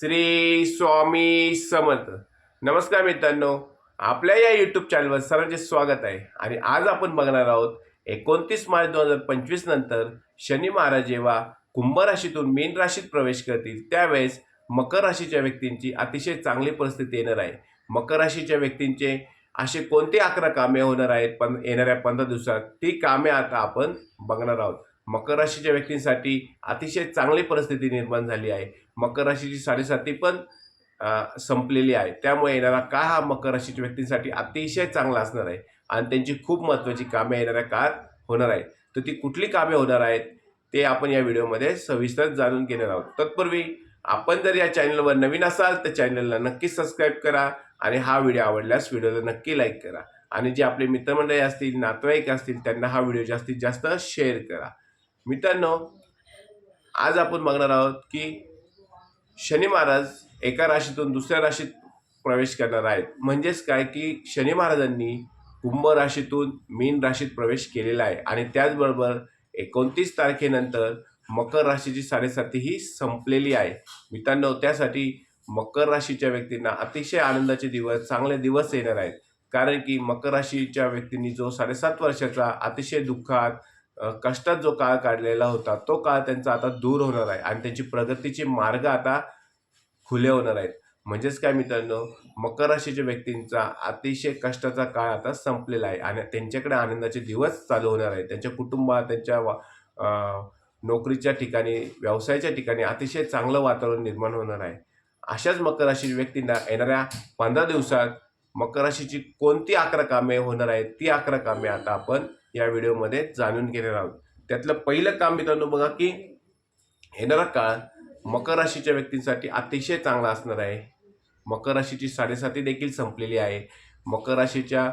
श्री स्वामी समर्थ. नमस्कार मित्रांनो. आपल्या या यूट्यूब चॅनलवर सर्वांचे स्वागत आहे. आणि आज आपण बघणार आहोत एकोणतीस मार्च दोन हजार पंचवीस नंतर शनी महाराज जेव्हा कुंभ राशीतून मीन राशीत प्रवेश करतील त्यावेळेस मकर राशीच्या व्यक्तींची अतिशय चांगली परिस्थिती येणार आहे. मकर राशीच्या व्यक्तींचे असे कोणते अकरा कामे होणार आहेत पण येणाऱ्या पंधरा दिवसात ती कामे आता आपण बघणार आहोत. मकर राशीच्या व्यक्तींसाठी अतिशय चांगली परिस्थिती निर्माण झाली आहे. मकर राशीची साडेसाती पण संपलेली आहे. त्यामुळे येणारा काळ हा मकर राशीच्या व्यक्तींसाठी अतिशय चांगला असणार आहे आणि त्यांची खूप महत्त्वाची कामे येणाऱ्या काळात होणार आहेत. तर ती कुठली कामे होणार आहेत ते आपण या व्हिडिओमध्ये सविस्तर जाणून घेणार आहोत. तत्पूर्वी आपण जर या चॅनलवर नवीन असाल तर चॅनलला नक्की सबस्क्राईब करा आणि हा व्हिडिओ आवडल्यास व्हिडिओला नक्की लाईक करा. आणि जे आपले मित्रमंडळी असतील नातेवाईक असतील त्यांना हा व्हिडिओ जास्तीत जास्त शेअर करा. मित्रांनो आज आपण बघणार आहोत की शनी महाराज एका राशीतून दुसऱ्या राशीत प्रवेश करणार आहेत. म्हणजेच काय की शनी महाराजांनी कुंभ राशीतून मीन राशीत प्रवेश केलेला आहे. आणि त्याचबरोबर एकोणतीस तारखेनंतर मकर राशीची साडेसाती ही संपलेली आहे. मित्रांनो त्यासाठी मकर राशीच्या व्यक्तींना अतिशय आनंदाचे दिवस चांगले दिवस येणार आहेत. कारण की मकर राशीच्या व्यक्तींनी जो साडेसात वर्षाचा अतिशय दुःखात कष्टात जो काळ काढलेला होता तो काळ त्यांचा आता दूर होणार आहे आणि त्यांची प्रगतीचे मार्ग आता खुले होणार आहेत. म्हणजेच काय मित्रांनो मकर राशीच्या व्यक्तींचा अतिशय कष्टाचा काळ आता संपलेला आहे आणि त्यांच्याकडे आनंदाचे दिवस चालू होणार आहेत. त्यांच्या कुटुंबात त्यांच्या वा- नोकरीच्या ठिकाणी व्यवसायाच्या ठिकाणी अतिशय चांगलं वातावरण निर्माण होणार आहे. अशाच मकर राशी व्यक्तींना येणाऱ्या पंधरा दिवसात मकर राशीची कोणती अकरा कामे होणार आहेत ती अकरा कामे आता आपण या व्हिडिओमध्ये जाणून घेणार आहोत. त्यातलं पहिलं काम मित्रांनो बघा की येणारा काळ मकर राशीच्या व्यक्तींसाठी अतिशय चांगला असणार आहे. मकर राशीची साडेसाती देखील संपलेली आहे. मकर राशीच्या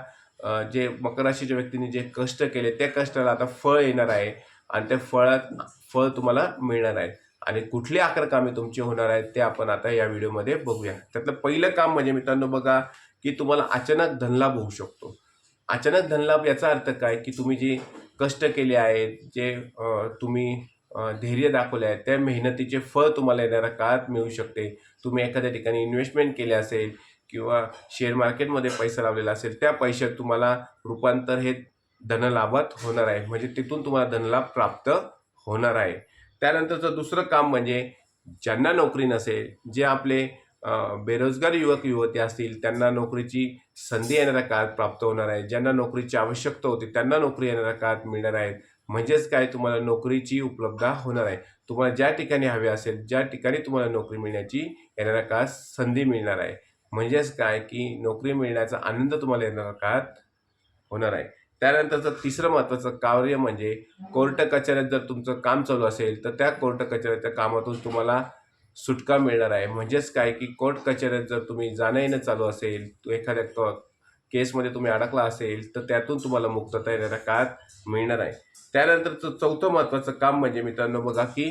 जे मकर राशीच्या व्यक्तींनी जे कष्ट केले त्या कष्टाला आता फळ येणार आहे आणि त्या फळात फळ तुम्हाला मिळणार आहे. आणि कुठली अकरा कामे तुमची होणार आहेत ते आपण आता या व्हिडिओमध्ये बघूया. त्यातलं पहिलं काम म्हणजे मित्रांनो बघा की तुम्हाला अचानक धनलाभ होऊ शकतो. अचानक धनलाभ याचा अर्थ काय? की तुम्ही जे कष्ट केले आहेत जे तुम्ही धैर्य दाखवले आहे त्या मेहनतीचे फळ तुम्हाला येणाऱ्या काळात मिळू शकते. तुम्ही एखाद्या ठिकाणी इन्व्हेस्टमेंट केले असेल किंवा शेअर मार्केटमध्ये पैसा लावलेला असेल त्या पैशात तुम्हाला रूपांतर हे धनलाभात होणार आहे. म्हणजे तिथून तुम्हाला धनलाभ प्राप्त होणार आहे. त्यानंतरचं दुसरं काम म्हणजे ज्यांना नोकरी नसेल जे आपले बेरोजगार युवक युवती असतील त्यांना नोकरीची संधी येणाऱ्या काळात प्राप्त होणार आहे. ज्यांना नोकरीची आवश्यकता होती त्यांना नोकरी येणाऱ्या काळात मिळणार आहे म्हणजेच काय? तुम्हाला नोकरीची उपलब्धता होणार आहे. तुम्हाला ज्या ठिकाणी हवे असेल ज्या ठिकाणी तुम्हाला नोकरी मिळण्याची येणाऱ्या काळात संधी मिळणार आहे. म्हणजेच काय? की नोकरी मिळण्याचा आनंद तुम्हाला येणाऱ्या काळात होणार आहे. त्यानंतरचं तिसरं महत्त्वाचं कार्य म्हणजे कोर्ट कचऱ्यात जर तुमचं काम चालू असेल तर त्या कोर्ट कचऱ्याच्या कामातून तुम्हाला सुटका मिळणार आहे. म्हणजेच काय की कोर्ट कचेऱ्यात जर तुम्ही जाणं येणं चालू असेल एखाद्या क केसमध्ये तुम्ही अडकला असेल तर त्यातून तुम्हाला मुक्तता येणाऱ्या काळात मिळणार आहे. त्यानंतरचं चौथं महत्त्वाचं काम म्हणजे मित्रांनो बघा की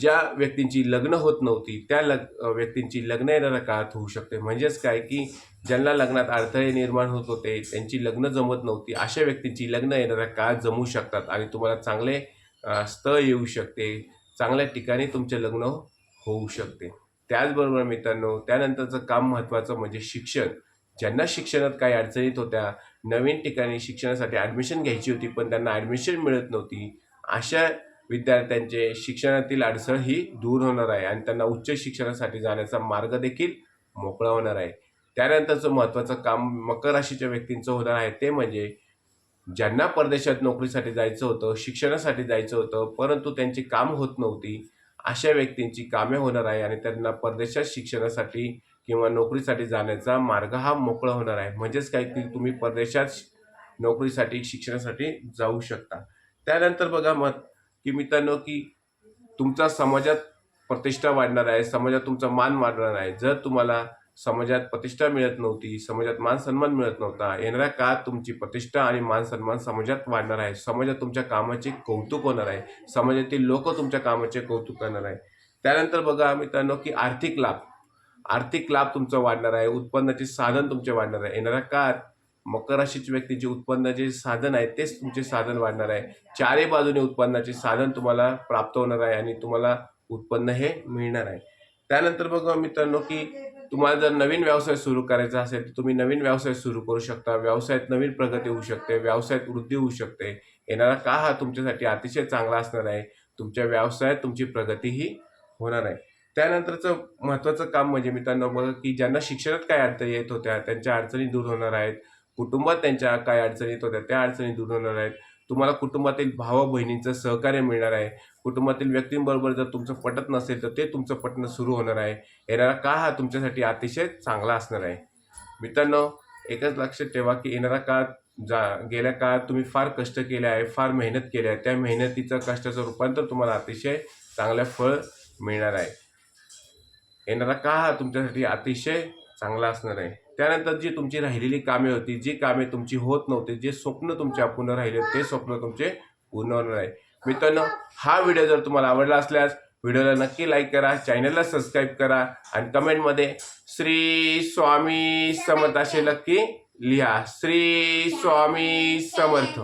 ज्या व्यक्तींची लग्न होत नव्हती त्या लग व्यक्तींची लग्न येणाऱ्या काळात होऊ शकते. म्हणजेच काय की ज्यांना लग्नात अडथळे निर्माण होत होते त्यांची लग्न जमत नव्हती अशा व्यक्तींची लग्न येणाऱ्या काळात जमू शकतात आणि तुम्हाला चांगले स्थळ येऊ शकते. चांगल्या ठिकाणी तुमचे लग्न होऊ शकते. त्याचबरोबर मित्रांनो त्यानंतरचं काम महत्त्वाचं म्हणजे शिक्षण. ज्यांना शिक्षणात काही अडचणीत होत्या नवीन ठिकाणी शिक्षणासाठी ॲडमिशन घ्यायची होती पण त्यांना ॲडमिशन मिळत नव्हती अशा विद्यार्थ्यांचे शिक्षणातील अडचण ही दूर होणार आहे आणि त्यांना उच्च शिक्षणासाठी जाण्याचा मार्ग देखील मोकळा होणार आहे. त्यानंतरचं महत्त्वाचं काम मकर राशीच्या व्यक्तींचं होणार आहे ते म्हणजे ज्यांना परदेशात नोकरीसाठी जायचं होतं शिक्षणासाठी जायचं होतं परंतु त्यांची काम होत नव्हती अशा व्यक्तींची कामे होणार आहे आणि त्यांना परदेशात शिक्षणासाठी किंवा नोकरीसाठी जाण्याचा मार्ग हा मोकळा होणार आहे. म्हणजेच काय की तुम्ही परदेशात नोकरीसाठी शिक्षणासाठी जाऊ शकता. त्यानंतर बघा मत की मित्रांनो की तुमचा समाजात प्रतिष्ठा वाढणार आहे समाजात तुमचा मान वाढणार आहे. जर तुम्हाला समाजात प्रतिष्ठा मिळत नव्हती समाजात मान सन्मान मिळत नव्हता. येणाऱ्या काळात तुमची प्रतिष्ठा आणि मान सन्मान समाजात वाढणार आहे. समाजात तुमच्या कामाचे कौतुक होणार आहे. समाजातील लोक तुमच्या कामाचे कौतुक करणार आहे. त्यानंतर बघा मित्रांनो की आर्थिक लाभ. आर्थिक लाभ तुमचा वाढणार आहे. उत्पन्नाचे साधन तुमचे वाढणार आहे. येणाऱ्या काळात मकर राशीच्या व्यक्तीचे उत्पन्नाचे साधन आहे तेच तुमचे साधन वाढणार आहे. चारही बाजूने उत्पन्नाचे साधन तुम्हाला प्राप्त होणार आहे आणि तुम्हाला उत्पन्न हे मिळणार आहे. त्यानंतर बघा मित्रांनो की तुम्हाला जर नवीन व्यवसाय सुरू करायचा असेल तर तुम्ही नवीन व्यवसाय सुरू करू शकता. व्यवसायात नवीन प्रगती होऊ शकते व्यवसायात वृद्धी होऊ शकते. येणारा का हा तुमच्यासाठी अतिशय चांगला असणार आहे. तुमच्या व्यवसायात तुमची प्रगतीही होणार आहे. त्यानंतरचं महत्त्वाचं काम म्हणजे मित्रांनो बघा की ज्यांना शिक्षणात काय अडचणी येत होत्या त्यांच्या अडचणी दूर होणार आहेत. कुटुंबात त्यांच्या काय अडचणी येत होत्या त्या अडचणी दूर होणार आहेत. तुम्हाला कुटुंबातील भावा बहिणींचं सहकार्य मिळणार आहे. कुटुंबातील व्यक्तींबरोबर जर तुमचं पटत नसेल तर ते तुमचं पटणं सुरू होणार आहे. येणारा का हा तुमच्यासाठी अतिशय चांगला असणार आहे. मित्रांनो एकच लक्षात ठेवा की येणारा काळ जा गेल्या काळात तुम्ही फार कष्ट केले आहे फार मेहनत केली आहे. त्या मेहनतीचं कष्टाचं रूपांतर तुम्हाला अतिशय चांगलं फळ मिळणार आहे. येणारा का हा तुमच्यासाठी अतिशय चांगला असणार आहे. त्यानंतर जी तुमची राहिलेली कामे होती जी कामे तुमची होत नव्हती जे स्वप्न तुमचे अपूर्ण राहिले ते स्वप्न तुमचे पूर्ण होणार आहे. मित्रांनो हा व्हिडिओ जर तुम्हाला आवडला असल्यास व्हिडिओला नक्की लाईक करा चॅनलला सबस्क्राईब करा आणि कमेंटमध्ये श्री स्वामी समर्थ असे नक्की लिहा. श्री स्वामी समर्थ.